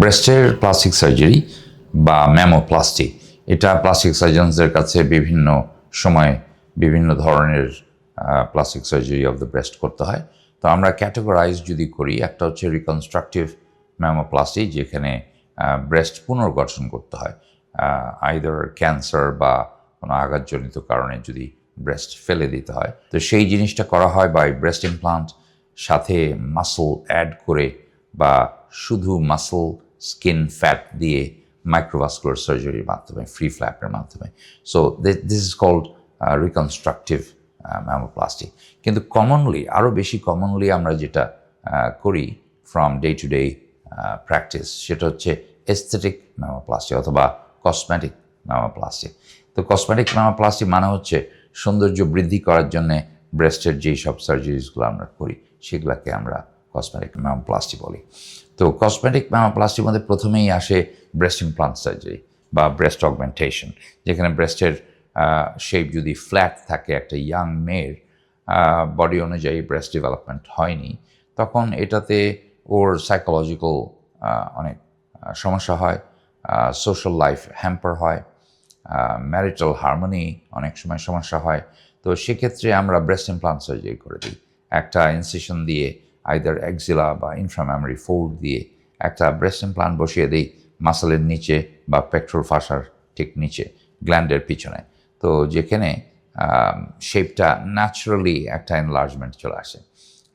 ব্রেস্টের plastic surgery বা ম্যামোপ্লাস্টি এটা plastic সার্জনসদের কাছে বিভিন্ন সময় বিভিন্ন ধরনের plastic surgery of the breast করতে হয়। তো আমরা ক্যাটেগরাইজ যদি করি, একটা হচ্ছে রিকনস্ট্রাকটিভ ম্যামোপ্লাস্টি যেখানে ব্রেস্ট পুনর্গঠন করতে হয়। আইদার ক্যান্সার বা কোনো আঘাতজনিত কারণে যদি ব্রেস্ট ফেলে দিতে হয়। তো সেই জিনিসটা করা হয় বাই ব্রেস্ট ইমপ্লান্ট সাথে মাসল অ্যাড করে বা শুধু মাসল স্কিন ফ্যাট দিয়ে মাইক্রোভাস্কুলার সার্জারির মাধ্যমে ফ্রি ফ্ল্যাপের মাধ্যমে। So this is called reconstructive mammoplasty কিন্তু কমনলি আরও বেশি কমনলি আমরা যেটা করি from day to day practice সেটা হচ্ছে এস্থেটিক ম্যামোপ্লাস্টি অথবা কসমেটিক ম্যামোপ্লাস্টি তো কসমেটিক ম্যামোপ্লাস্টি মানে হচ্ছে সৌন্দর্য বৃদ্ধি করার জন্যে ব্রেস্টের যেই সব সার্জারিসগুলো আমরা করি, সেগুলোকে আমরা কসমেটিক ম্যামোপ্লাস্টি বলি। তো কসমেটিক ম্যামোপ্লাস্টির মধ্যে প্রথমেই আসে ব্রেস্ট ইমপ্লান্ট সার্জারি বা ব্রেস্ট অগমেন্টেশন যেখানে ব্রেস্টের শেপ যদি ফ্ল্যাট থাকে একটা ইয়াং মেয়ের বডি অনুযায়ী ব্রেস্ট ডেভেলপমেন্ট হয়নি, তখন এটাতে ওর সাইকোলজিক্যাল অনেক সমস্যা হয় সোশ্যাল লাইফ হ্যাম্পার হয় ম্যারিটাল হারমোনি অনেক সময় সমস্যা হয়। তো সেক্ষেত্রে আমরা ব্রেস্ট ইমপ্লান্ট সার্জারি করে দিই। একটা ইনসেশন দিয়ে আইদার এক্সিলা বা ইনফ্রামেমরি ফোল্ড দিয়ে একটা ব্রেস্ট ইমপ্লান্ট বসিয়ে দিই মাসেলের নিচে বা পেট্রোল ফাঁসার ঠিক নিচে গ্ল্যান্ডের পিছনে। তো যেখানে শেপটা ন্যাচারালি একটা এনলার্জমেন্ট চলে আসে।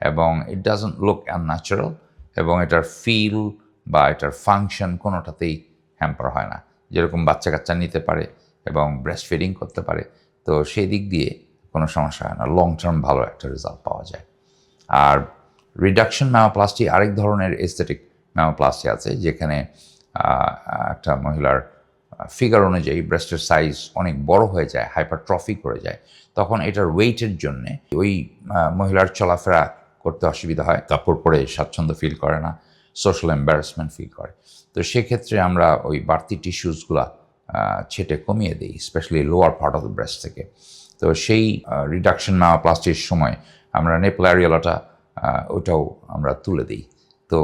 এবং ইট ডাজন্ট লুক আনন্যাচারাল এবং এটার ফিল বা এটার ফাংশন কোনোটাতেই হ্যাম্পার হয় না। যেরকম বাচ্চা কাচ্চা নিতে পারে এবং ব্রেস্ট ফিডিং করতে পারে, তো সেই দিক দিয়ে কোনো সমস্যা হয় না। লং টার্ম ভালো একটা রেজাল্ট পাওয়া যায়। আর রিডাকশন ম্যামোপ্লাস্টি আরেক ধরনের এস্থেটিক ম্যামোপ্লাস্টি আছে, যেখানে একটা মহিলার ফিগার অনুযায়ী ব্রেস্টের সাইজ অনেক বড় হয়ে যায় হাইপারট্রফি করে যায়, তখন এটার ওয়েটের জন্যে ওই মহিলার চলাফেরা করতে অসুবিধা হয়, কাপড় পরে স্বাচ্ছন্দ্য ফিল করে না সোশ্যাল এম্বারাসমেন্ট ফিল করে। তো সেক্ষেত্রে আমরা ওই বাড়তি টিস্যুসগুলা ছেটে কমিয়ে দিই specially lower part of the breast থেকে। তো সেই রিডাকশন ম্যামোপ্লাস্টির সময় আমরা নেপলারিয়ালাটা ওটাও আমরা তুলে দিই। তো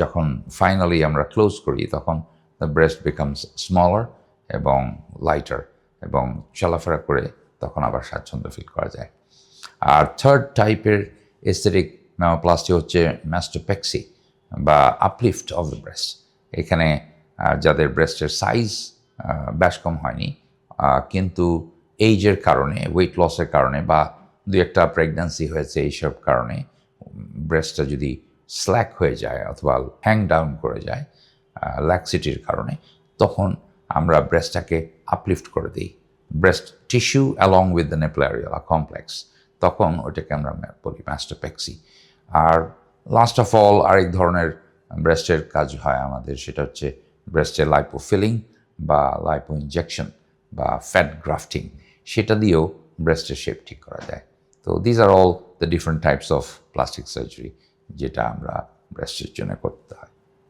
যখন ফাইনালি আমরা ক্লোজ করি, তখন দ্য ব্রেস্ট বিকামস স্মলার এবং লাইটার এবং চলাফেরা করে তখন আবার স্বাচ্ছন্দ্য ফিল করা যায়। আর থার্ড টাইপের এস্থেটিক ম্যামোপ্লাস্টি হচ্ছে ম্যাস্টোপেক্সি বা আপলিফট অফ দ্য ব্রেস্ট এখানে যাদের ব্রেস্টের সাইজ ব্যাস কম হয়নি কিন্তু এইজের কারণে ওয়েট লসের কারণে বা দু একটা প্রেগন্যান্সি হয়েছে এইসব কারণে ব্রেস্টটা যদি স্ল্যাক হয়ে যায় অথবা হ্যাং ডাউন করে যায় ল্যাক্সিটির কারণে, তখন আমরা ব্রেস্টটাকে আপলিফট করে দিই। Breast tissue along with the nipple areola complex তখন ওটাকে আমরা বলি ম্যাস্টোপেক্সি আর লাস্ট অফ অল আরেক ধরনের ব্রেস্টের কাজ হয় আমাদের, সেটা হচ্ছে ব্রেস্টের লাইপো ফিলিং বা লাইপো ইনজেকশন বা ফ্যাট গ্রাফটিং সেটা দিয়েও ব্রেস্টের শেপ ঠিক করা যায়। তো these are all the different types of plastic surgery যেটা আমরা ব্রেস্টের জন্য করতে হয়।